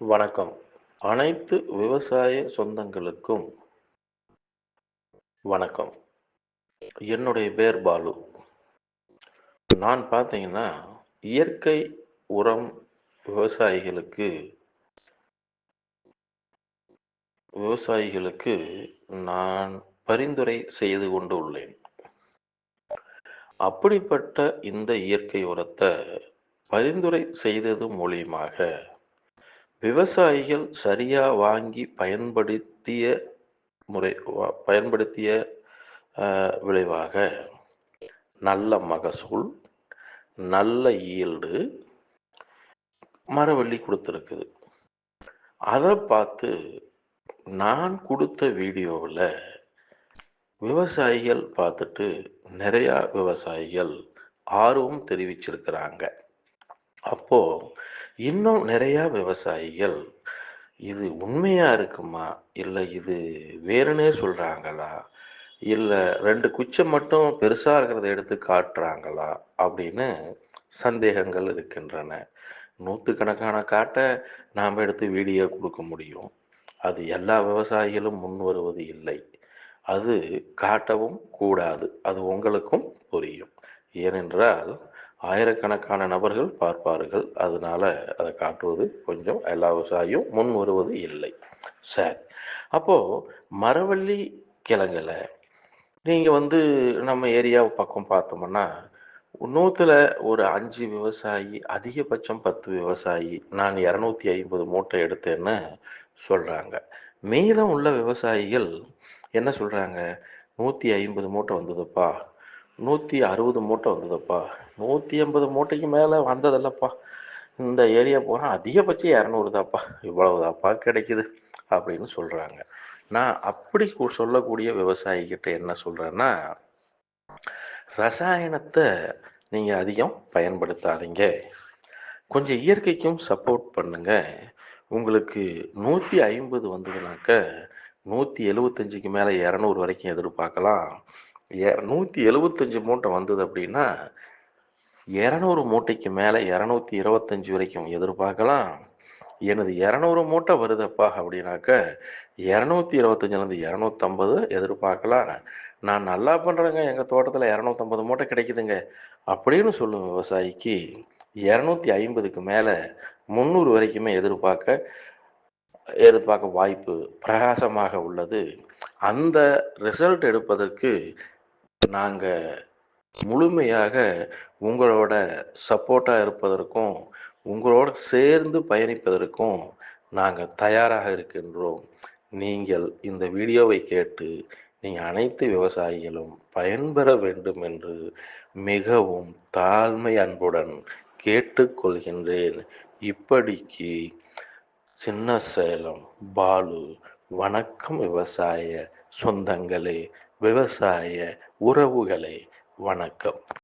வணக்கம். அனைத்து விவசாய சொந்தங்களுக்கும் வணக்கம். என்னுடைய பேர் பாலு. நான் பார்த்தீங்கன்னா இயற்கை உரம் விவசாயிகளுக்கு விவசாயிகளுக்கு நான் பரிந்துரை செய்து கொண்டு உள்ளேன். அப்படிப்பட்ட இந்த இயற்கை உரத்தை பரிந்துரை செய்தது மூலியமாக விவசாயிகள் சரியா வாங்கி பயன்படுத்திய முறை பயன்படுத்திய விளைவாக நல்ல மகசூல் நல்ல ஈல்டு மரவள்ளி கொடுத்துருக்குது. அதை பார்த்து நான் கொடுத்த வீடியோவில் விவசாயிகள் பார்த்துட்டு நிறையா விவசாயிகள் ஆர்வம் தெரிவிச்சிருக்கிறாங்க. அப்போது இன்னும் நிறையா விவசாயிகள் இது உண்மையாக இருக்குமா? இல்லை இது வேறுனே சொல்கிறாங்களா இல்லை ரெண்டு குச்சம் மட்டும் பெருசாக இருக்கிறத எடுத்து காட்டுறாங்களா? அப்படின்னு சந்தேகங்கள் இருக்கின்றன. நூற்றுக்கணக்கான காட்டை நாம் எடுத்து வீடியோ கொடுக்க முடியும். அது எல்லா விவசாயிகளும் முன் வருவது இல்லை. அது காட்டவும் கூடாது. அது உங்களுக்கும் புரியும். ஏனென்றால் ஆயிரக்கணக்கான நபர்கள் பார்ப்பார்கள். அதனால அதை காட்டுவது கொஞ்சம் எல்லா விவசாயியும் முன் வருவது இல்லை. சரி. அப்போது மரவள்ளி கிழங்குல நீங்கள் வந்து நம்ம ஏரியா பக்கம் பார்த்தோம்னா நூற்றுல ஒரு அஞ்சு விவசாயி அதிகபட்சம் பத்து விவசாயி நான் இரநூத்தி ஐம்பது மூட்டை எடுத்தேன்னு சொல்கிறாங்க மீதம் உள்ள விவசாயிகள் என்ன சொல்கிறாங்க நூற்றி ஐம்பது மூட்டை வந்ததுப்பா. நூற்றி அறுபது மூட்டை வந்ததுப்பா. நூற்றி ஐம்பது மூட்டைக்கு மேலே வந்ததில்லப்பா. இந்த ஏரியா போனால் அதிகபட்சம் இரநூறு தாப்பா. இவ்வளவுதாப்பா கிடைக்குது அப்படின்னு சொல்கிறாங்க நான் அப்படி சொல்லக்கூடிய விவசாயிகிட்ட என்ன சொல்கிறேன்னா ரசாயனத்தை நீங்கள் அதிகம் பயன்படுத்தாதீங்க. கொஞ்சம் இயற்கைக்கும் சப்போர்ட் பண்ணுங்க. உங்களுக்கு நூற்றி ஐம்பது வந்ததுனாக்க நூற்றி எழுபத்தஞ்சுக்கு மேலே இரநூறு வரைக்கும் எதிர்பார்க்கலாம். நூற்றி எழுபத்தஞ்சு மூட்டை வந்தது அப்படின்னா இரநூறு மூட்டைக்கு மேலே இரநூத்தி இருபத்தஞ்சு வரைக்கும் எதிர்பார்க்கலாம். எனது இரநூறு மூட்டை வருதப்பா அப்படின்னாக்க இரநூத்தி இருபத்தஞ்சிலேருந்து இரநூத்தம்பது எதிர்பார்க்கலாம். நான் நல்லா பண்ணுறேங்க எங்கள் தோட்டத்தில் இரநூத்தம்பது மூட்டை கிடைக்குதுங்க அப்படின்னு சொல்லும் விவசாயிக்கு இரநூத்தி ஐம்பதுக்கு மேலே முந்நூறு வரைக்குமே எதிர்பார்க்க எதிர்பார்க்க வாய்ப்பு பிரகாசமாக உள்ளது. அந்த ரிசல்ட் எடுப்பதற்கு நாங்கள் முழுமையாக உங்களோட சப்போர்ட்டாக இருப்பதற்கும் உங்களோட சேர்ந்து பயணிப்பதற்கும் நாங்கள் தயாராக இருக்கின்றோம். நீங்கள் இந்த வீடியோவை கேட்டு நீங்கள் அனைத்து விவசாயிகளும் பயன்பெற வேண்டும் என்று மிகவும் தாழ்மை அன்புடன் கேட்டுக்கொள்கின்றேன். இப்படிக்கு சின்ன சேலம் பாலு வணக்கம் விவசாய சொந்தங்களே விவசாய உறவுகளே வணக்கம்.